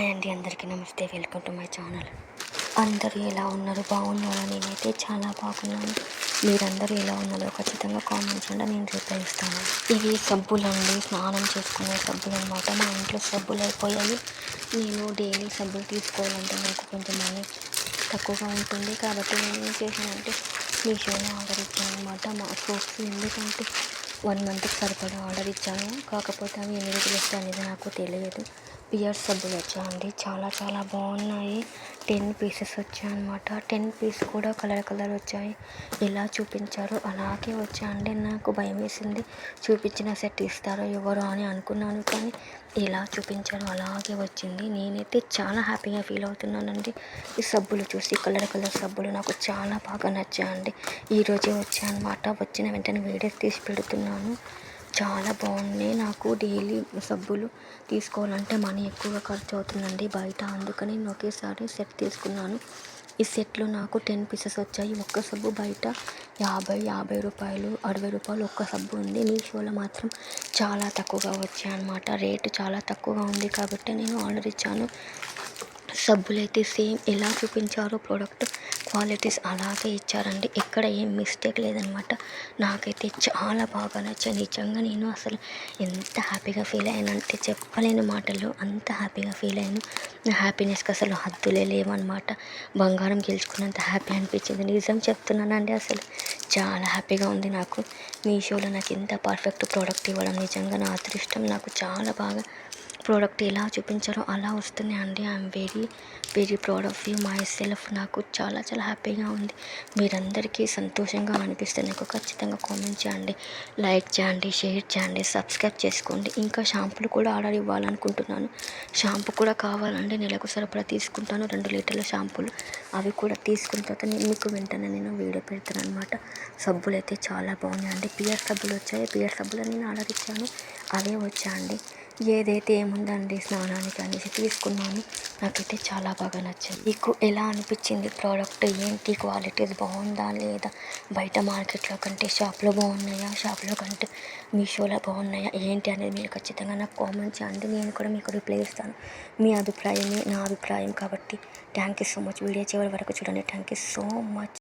Hi అండి అందరికీ నమస్తే. Welcome to my channel. అందరూ ఎలా ఉన్నారు? బాగున్నారా? నేనైతే చాలా బాగున్నాను. మీరందరూ ఎలా ఉన్నారో ఖచ్చితంగా కామెంట్స్ చేయండి. నేను రిప్లై ఇస్తాను. ఇవి సబ్బులు అండి. స్నానం చేసుకునే సబ్బులు అనమాట మా ఇంట్లో సబ్బులు అయిపోయాయి. నేను డైలీ సబ్బులు తీసుకోవాలంటే నాకు కొంచెం మనీ తక్కువగా ఉంటుంది. కాబట్టి నేను ఏం చేశానంటే మీషోలో ఆర్డర్ ఇచ్చాను అనమాట మా సోప్స్ ఎందుకంటే వన్ మంత్కి సరిపడా ఆర్డర్ ఇచ్చాను. కాకపోతే అవి ఎన్ని రోజులు వస్తాయి అనేది నాకు తెలియదు. పియర్ సబ్బులు వచ్చాయండి. చాలా చాలా బాగున్నాయి. టెన్ పీసెస్ వచ్చాయన్నమాట. టెన్ పీస్ కూడా కలర్ కలర్ వచ్చాయి. ఎలా చూపించారో అలాగే వచ్చాయండి. నాకు భయం వేసింది. చూపించిన సెట్ ఇస్తారో ఎవరో అని అనుకున్నాను కానీ ఎలా చూపించారో అలాగే వచ్చింది. నేనైతే చాలా హ్యాపీగా ఫీల్ అవుతున్నానండి. ఈ సబ్బులు చూసి కలర్ కలర్ సబ్బులు నాకు చాలా బాగా నచ్చాయండి. ఈరోజే వచ్చాయన్నమాట. వచ్చిన వెంటనే వీడియోస్ తీసి పెడుతున్నాను. చాలా బాగున్నాయి నాకు డైలీ సబ్బులు తీసుకోవాలంటే మనీ ఎక్కువగా ఖర్చు అవుతుందండి బయట. అందుకని నేను ఒకేసారి సెట్ తీసుకున్నాను. ఈ సెట్లో నాకు టెన్ పీసెస్ వచ్చాయి. ఒక్క సబ్బు బయట యాభై యాభై రూపాయలు అరవై రూపాయలు ఒక్క సబ్బు ఉంది. మీషోలో మాత్రం చాలా తక్కువగా వచ్చాయి అనమాట రేటు చాలా తక్కువగా ఉంది కాబట్టి నేను ఆర్డర్ ఇచ్చాను. సబ్బులు అయితే సేమ్ ఎలా చూపించారో ప్రోడక్ట్ క్వాలిటీస్ అలాగే ఇచ్చారండి. ఎక్కడ ఏం మిస్టేక్ లేదనమాట. నాకైతే చాలా బాగా నచ్చింది నిజంగా నేను అసలు ఎంత హ్యాపీగా ఫీల్ అయ్యానంటే చెప్పలేని మాటల్లో అంత హ్యాపీగా ఫీల్ అయ్యాను. నా హ్యాపీనెస్కి అసలు హద్దులే లేవన్నమాట బంగారం గెలుచుకున్నంత హ్యాపీ అనిపించింది. నిజం చెప్తున్నానండి అసలు. చాలా హ్యాపీగా ఉంది నాకు. మీషోలో నాకు ఇంత పర్ఫెక్ట్ ప్రోడక్ట్ ఇవ్వడం నిజంగా నా అదృష్టం నాకు చాలా బాగా ప్రోడక్ట్ ఎలా చూపించారో అలా వస్తుంది అండి. I'm very very proud of you myself నాకు చాలా చాలా హ్యాపీగా ఉంది. మీరందరికీ సంతోషంగా అనిపిస్తే నాకు ఖచ్చితంగా కామెంట్ చేయండి. లైక్ చేయండి షేర్ చేయండి సబ్స్క్రైబ్ చేసుకోండి. ఇంకా షాంపూలు కూడా ఆర్డర్ ఇవ్వాలనుకుంటున్నాను. షాంపూ కూడా కావాలండి నెలకు సరిపడా తీసుకుంటాను. రెండు లీటర్ల షాంపూలు అవి కూడా తీసుకున్న తర్వాత నేను మీకు వెంటనే నేను వీడియో పెడతాను అనమాట సబ్బులు అయితే చాలా బాగున్నాయండి. పియర్ సబ్బులు వచ్చాయి. పియర్ సబ్బులు నేను ఆర్డర్ ఇచ్చాను. అవే వచ్చాయండి. ఏదైతే ఏముందండి స్నానానికి అనేసి తీసుకున్నాను నాకైతే చాలా బాగా నచ్చింది. మీకు ఎలా అనిపించింది ప్రోడక్ట్? ఏంటి క్వాలిటీస్ బాగుందా లేదా? బయట మార్కెట్లో కంటే షాప్లో బాగున్నాయా? షాప్లో కంటే మీషోలో బాగున్నాయా? ఏంటి అనేది మీరు ఖచ్చితంగా నాకు కామెంట్ చేయండి. నేను కూడా మీకు రిప్లై ఇస్తాను. మీ అభిప్రాయమే నా అభిప్రాయం కాబట్టి. Thank you so much. Video చివరి వరకు చూడండి. Thank you so much.